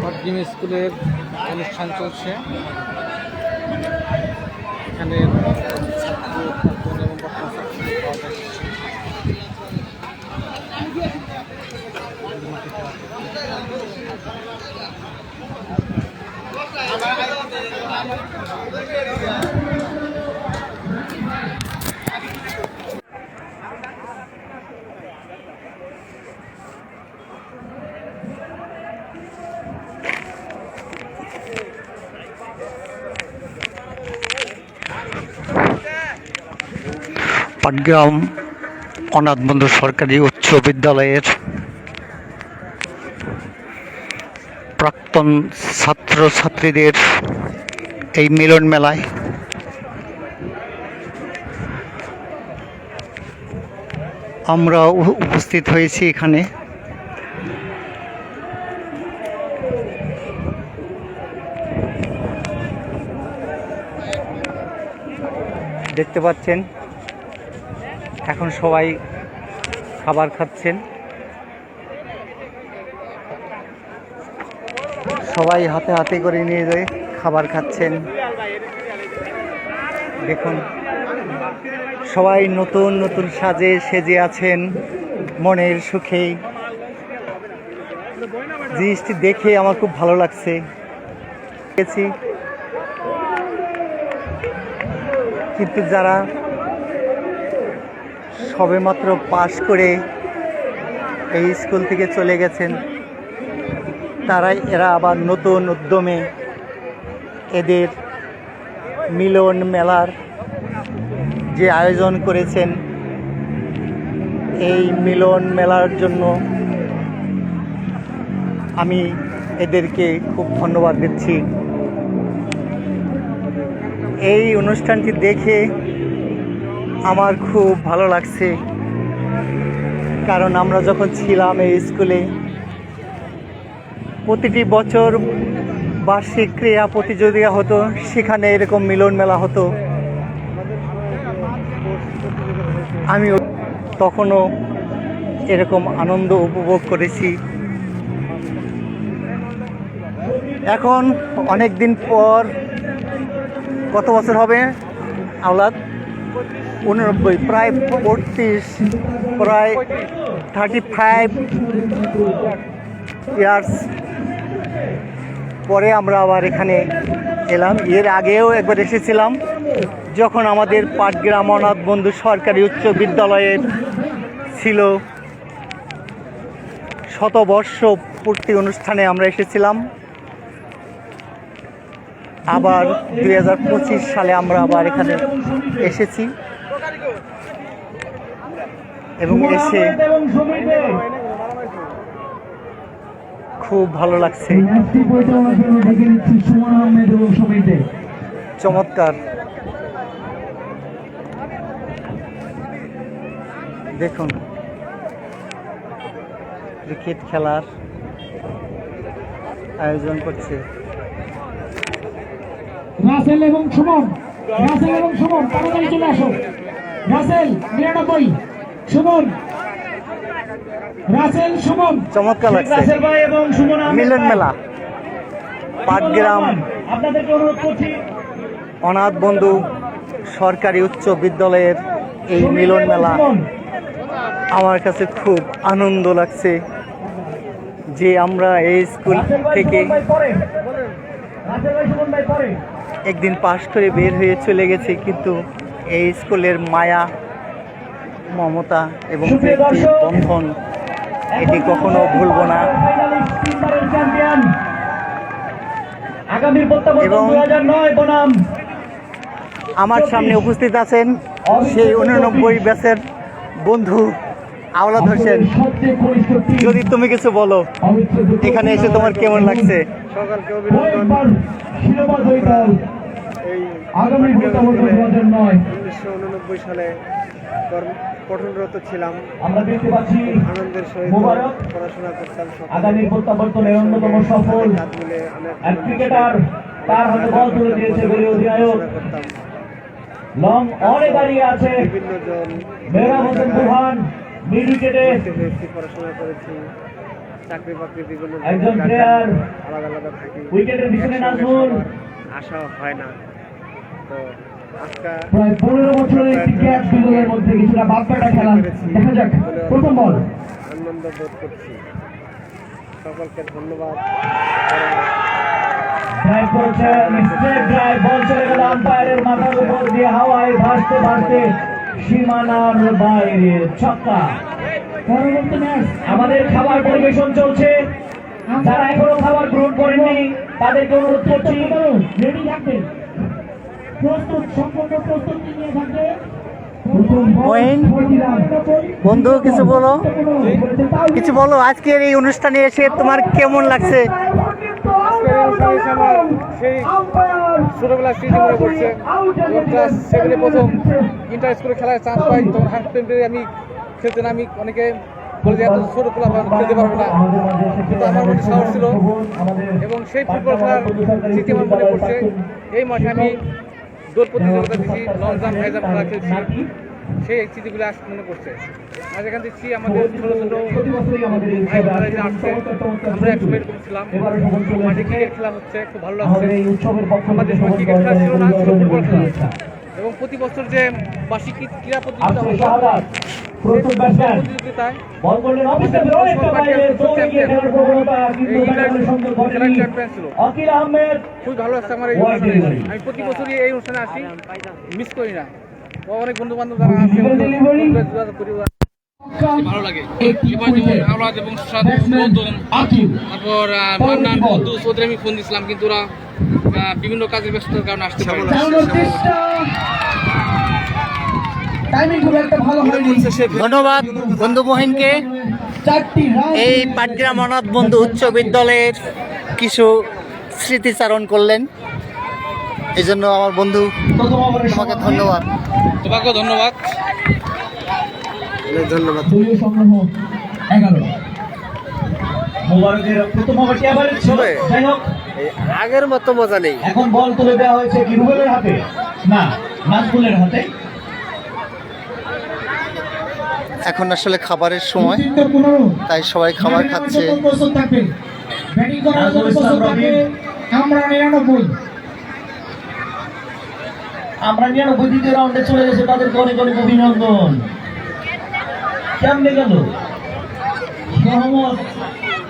পটডিম স্কুলের অনুষ্ঠান চলছে। এখানে ছাত্র পাটগ্রাম অনাথ বন্ধু সরকারি উচ্চ বিদ্যালয়ের প্রাক্তন ছাত্র ছাত্রীদের এই মিলন মেলায়। আমরা উপস্থিত হয়েছি এখানে। দেখতে পাচ্ছেন, এখন সবাই খাবার খাচ্ছেন। সবাই হাতে হাতে করে নিয়ে যায় খাবার খাচ্ছেন। দেখুন, সবাই নতুন নতুন সাজে সেজে আছেন মনের সুখেই জিনিসটি দেখে আমার খুব ভালো লাগছে। গেছি কিন্তু যারা সবেমাত্র পাশ করে এই স্কুল থেকে চলে গেছেন তারাই এরা আবার নতুন উদ্যমে এদের মিলন মেলার যে আয়োজন করেছেন, এই মিলন মেলার জন্য আমি এদেরকে খুব ধন্যবাদ দিচ্ছি। এই অনুষ্ঠানটি দেখে আমার খুব ভালো লাগছে, কারণ আমরা যখন ছিলাম এই স্কুলে প্রতিটি বছর বার্ষিক ক্রীড়া প্রতিযোগিতা হতো, সেখানে এরকম মিলন মেলা হতো। আমি তখনও এরকম আনন্দ উপভোগ করেছি। এখন অনেক দিন পর, কত বছর হবে, আওলাদ? উননব্বই, প্রায় বত্রিশ, প্রায় থার্টি ফাইভ ইয়ার্স পরে আমরা আবার এখানে এলাম। এর আগেও একবার এসেছিলাম। যখন আমাদের পাটগ্রাম অনাথ বন্ধু সরকারি উচ্চ বিদ্যালয়ের ছিল, শতবর্ষ পূর্তি অনুষ্ঠানে আমরা এসেছিলাম। আবার দু হাজার পঁচিশ সালে আমরা আবার এখানে এসেছি। এবং এসে খুব ভালো লাগছে। চমৎকার। দেখুন। ক্রিকেট খেলার আয়োজন করছে। রাসেল এবং সুমন, রাসেল এবং সুমন, তাড়াতাড়ি চলে আসো। রাসেল, নিরানব্বই। সুমন রাসেল সুমন চমৎকার লাগছে। রাসেল ভাই এবং সুমন মিলন মেলা। পাটগ্রাম আপনাদেরকে অনুরোধ করছি। অনাথ বন্ধু সরকারি উচ্চ বিদ্যালয়ের এই মিলন মেলা আমার কাছে খুব আনন্দ লাগছে যে আমরা এই স্কুল থেকে একদিন পাশ করে বের হয়ে চলে গেছি কিন্তু এই স্কুলের মায়া মমতা এবং বন্ধন এটি কখনো ভুলবো না। এবং- আমার সামনে উপস্থিত আছেন সেই উননব্বই ব্যাচের বন্ধু আওলাদ হোসেন। যদি তুমি কিছু বলো এখানে এসে তোমার কেমন লাগছে? সকালকে অভিনন্দন। এই উনিশশো উননব্বই সালে পঠনরত ছিলাম। আমরা দেখতে পাচ্ছি আনন্দের সহিত পড়াশোনা করতাম। আগামী প্রত্যাবর্তনের অন্যতম সফল এক ক্রিকেটার তার হাতে বল তুলে দিয়েছে বলে অধিনায়ক। লং অনে দাঁড়িয়ে আছে বিভিন্ন জন মেহরাব হোসেন বুরহান মিড উইকেটে পড়াশোনা করেছি। চাকরি বাকরি বিভিন্ন একজন player আলাদা আলাদা থাকি। উইকেটের পিছনে নাজমুল। আশা হয় না। তো প্রায় পনেরো বছরের একটি দুদলের মধ্যে কিছুটা বাপ্পাটা খেলা। দেখা যাক প্রথম বল। আনন্দ বোধ করছি। সকলকে ধন্যবাদ। ড্রাইভ করেছেন স্ট্রেট ড্রাইভ বল চলে গেল আম্পায়ারের মাথার উপর দিয়ে হাওয়ায় ভাসতে ভাসতে সীমানার বাইরে ছক্কা। আমাদের খাবার পরিবেশন চলছে। যারা এখনও খাবার গ্রহণ করেননি তাদেরকে অনুরোধ করছি রেডি থাকবেন বন্ধু কিছু বলো? কিছু বলো? আজকের এই অনুষ্ঠানে এসে তোমার কেমন লাগছে? সেই স্মৃতি মনে পড়ছে। ক্লাস সেভেনে প্রথম ইন্টার স্কুলে খেলার চান্স পাই তখন আমি খেলতে নামি অনেকে বলে যে এত ছোট খেলা খেলতে পারবে না। কিন্তু আমার মধ্যে সাহস ছিল। এবং সেই ফুটবল খেলার স্মৃতি আমার মনে পড়ছে। এই মাঠে আমি দৌড় প্রতিযোগিতা দিচ্ছি লং জাম্প হাই জাম্প খেলা খেলছি সেই স্মৃতিগুলো আজ মনে করছে। আজ এখান দেখছি আমাদের ছোটো ছোটো ভাই বোনেরা যে আসছে। আমরা একসময় এরকম ছিলাম। মাঠে ক্রিকেট খেলা হচ্ছে খুব ভালো লাগছে। আমাদের সময় ক্রিকেট খেলা ছিল না ছিল ফুটবল খেলা। এবং প্রতি বছর যে বার্ষিক ক্রীড়া প্রতিযোগিতা আফসোস হতো শাহাদাত প্রস্তুত ব্যাটসম্যান। প্রতিযোগিতায় বল করলেন অফিসের অনেকটা বাইরে দৌড়ে গিয়ে খেলার প্রবণতা কিন্তু এই ব্যাটসম্যানের সঙ্গে ঘটেনি খেলার চ্যাম্পিয়ন ছিল। অকিল আহমেদ খুব ভালো লাগছে আমার এই আমি প্রতি বছরই এই অনুষ্ঠানে আসি। মিস করি না। অনেক বন্ধু বান্ধব যারা আছে ভালো লাগে। আওলাদ এবং তারপর মান্নান কুদ্দুস ওদের আমি ফোন দিয়েছিলাম কিন্তু ওরা বিভিন্ন কাজের ব্যস্ততার কারণে আসতে পারে না। চালানোর চেষ্টা টাইমিং খুব একটা ভালো হয়নি। ধন্যবাদ বন্ধু মহিনকে। এই পাটগ্রাম অনাথ বন্ধু উচ্চ বিদ্যালয়ের কিছু স্মৃতিচারণ করলেন। এই জন্য আমার বন্ধু তোমাকে ধন্যবাদ। তোমাকেও ধন্যবাদ। ধন্যবাদ। এগারো। মোবারকের প্রথম ওভারটি যাই হোক আগের মতো মজা নেই। এখন বল তুলে দেওয়া হয়েছে কি রুবেলের হাতে? না নাজমুলের হাতে? এখন আসলে খাবারের সময় তাই সবাই খাবার খাচ্ছে। প্রস্তুত থাকবে। ব্যাটিং করার জন্য প্রস্তুত থাকবে আমরা আমরা নিরানব্বই দ্বিতীয় রাউন্ডে চলে গেছে তাদেরকে অনেক অনেক অভিনন্দন। কেমনে গেল? সহমত।